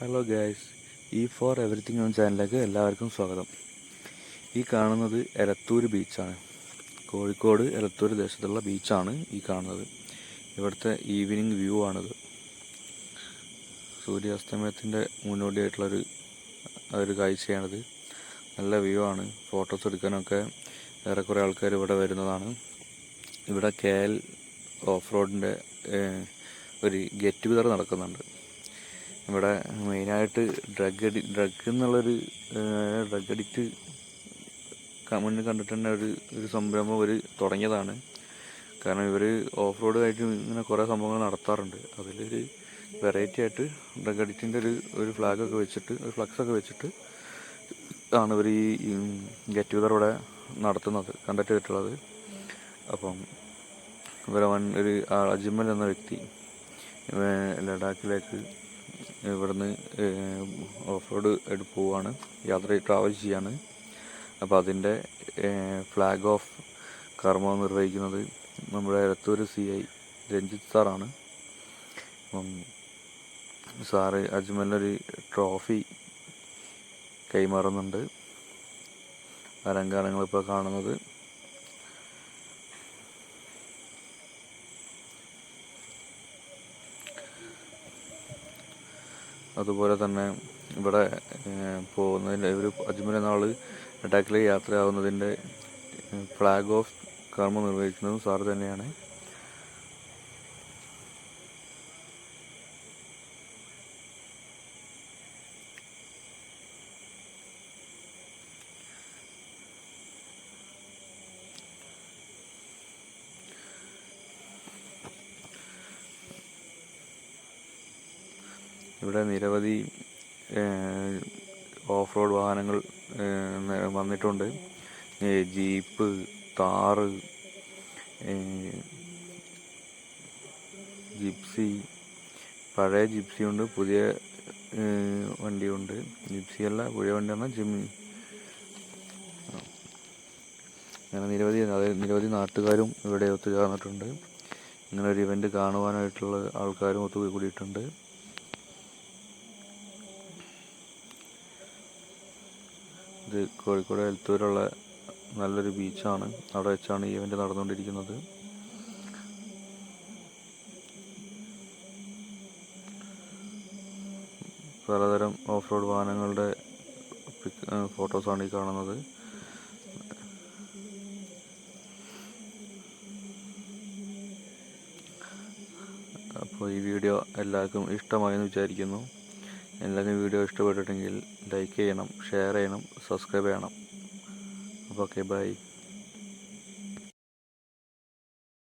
Hello guys E for everything on ചാനലിലേക്ക് എല്ലാവർക്കും സ്വാഗതം. ഈ കാണുന്നത് എലത്തൂർ ബീച്ചാണ്. കോഴിക്കോട് എലത്തൂർ ദേശത്തുള്ള ബീച്ചാണ് ഈ കാണുന്നത്. ഇവിടുത്തെ ഈവനിങ് വ്യൂ ആണിത്. സൂര്യാസ്തമയത്തിന്റെ മുന്നോടിയായിട്ടുള്ളൊരു ഒരു കാഴ്ചയാണിത്. നല്ല വ്യൂ ആണ്. ഫോട്ടോസ് എടുക്കാനൊക്കെ ഏറെക്കുറെ ആൾക്കാർ ഇവിടെ വരുന്നതാണ്. ഇവിടെ കെ എൽ ഓഫ് റോഡിന്റെ ഒരു ഗെറ്റ് ടുഗദർ നടക്കുന്നുണ്ട്. ഇവിടെ മെയിനായിട്ട് ഡ്രഗ് അഡി ഡ്രഗ് എന്നുള്ളൊരു ഡ്രഗ് അഡിക്റ്റ് മുന്നിൽ കണ്ടിട്ട് തന്നെ ഒരു ഒരു സംരംഭം ഒരു തുടങ്ങിയതാണ്. കാരണം ഇവർ ഓഫ് റോഡ് ആയിട്ട് ഇങ്ങനെ കുറേ സംഭവങ്ങൾ നടത്താറുണ്ട്. അതിലൊരു വെറൈറ്റി ആയിട്ട് ഡ്രഗ് അഡിക്റ്റിന്റെ ഒരു ഒരു ഫ്ലാഗൊക്കെ വെച്ചിട്ട് ഒരു ഫ്ലക്സൊക്കെ വെച്ചിട്ട് ആണ് ഇവർ ഈ ഗെറ്റ് ടുഗദർ ഇവിടെ നടത്തുന്നത് കണ്ടക്ട് ചെയ്തിട്ടുള്ളത്. അപ്പം ഇവരെ വൻ ഒരു അജ്മൽ എന്ന വ്യക്തി ലഡാക്കിലേക്ക് ഇവിടുന്ന് ഓഫ് റോഡ് ആയിട്ട് പോവുകയാണ് യാത്ര ട്രാവൽ ചെയ്യാണ്. അപ്പോൾ അതിന്റെ ഫ്ലാഗ് ഓഫ് കർമ്മം നിർവഹിക്കുന്നത് നമ്മുടെ എലത്തൂർ സി ഐ രഞ്ജിത്ത് സാറാണ്. അപ്പം സാറ് അജ്മലിനൊരു ട്രോഫി കൈമാറുന്നുണ്ട്. അലങ്കാരങ്ങളിപ്പോൾ കാണുന്നത്. അതുപോലെ തന്നെ ഇവിടെ പോകുന്നതിന്റെ ഒരു അജ്മൽ എന്ന ആൾ ലഡാക്കിലേക്ക് യാത്രയാവുന്നതിന്റെ ഫ്ലാഗ് ഓഫ് കർമ്മം നിർവഹിക്കുന്നതും സാർ തന്നെയാണ്. ഇവിടെ നിരവധി ഓഫ് റോഡ് വാഹനങ്ങൾ വന്നിട്ടുണ്ട്. ജീപ്പ് താറ് ജിപ്സി പഴയ ജിപ്സി ഉണ്ട് പുതിയ വണ്ടിയുണ്ട്. ജിപ്സി അല്ല പുതിയ വണ്ടി പറഞ്ഞാൽ ജിമ്മി. അങ്ങനെ നിരവധി നിരവധി നാട്ടുകാരും ഇവിടെ ഒത്തുചേർന്നിട്ടുണ്ട്. ഇങ്ങനെ ഒരു ഇവന്റ് കാണുവാനായിട്ടുള്ള ആൾക്കാരും ഒത്തു ഇത് കോഴിക്കോട് എലത്തൂരുള്ള നല്ലൊരു ബീച്ചാണ്. അവിടെ വെച്ചാണ് ഈ ഇവന്റ് നടന്നുകൊണ്ടിരിക്കുന്നത്. പലതരം ഓഫ് റോഡ് വാഹനങ്ങളുടെ ഫോട്ടോസാണ് ഈ കാണുന്നത്. അപ്പോൾ ഈ വീഡിയോ എല്ലാവർക്കും ഇഷ്ടമായെന്ന് വിചാരിക്കുന്നു. എല്ലാവർക്കും വീഡിയോ ഇഷ്ടപ്പെട്ടിട്ടുണ്ടെങ്കിൽ ലൈക്ക് ചെയ്യണം ഷെയർ ചെയ്യണം സബ്സ്ക്രൈബ് ചെയ്യണം. അപ്പോൾ ഓക്കെ ബൈ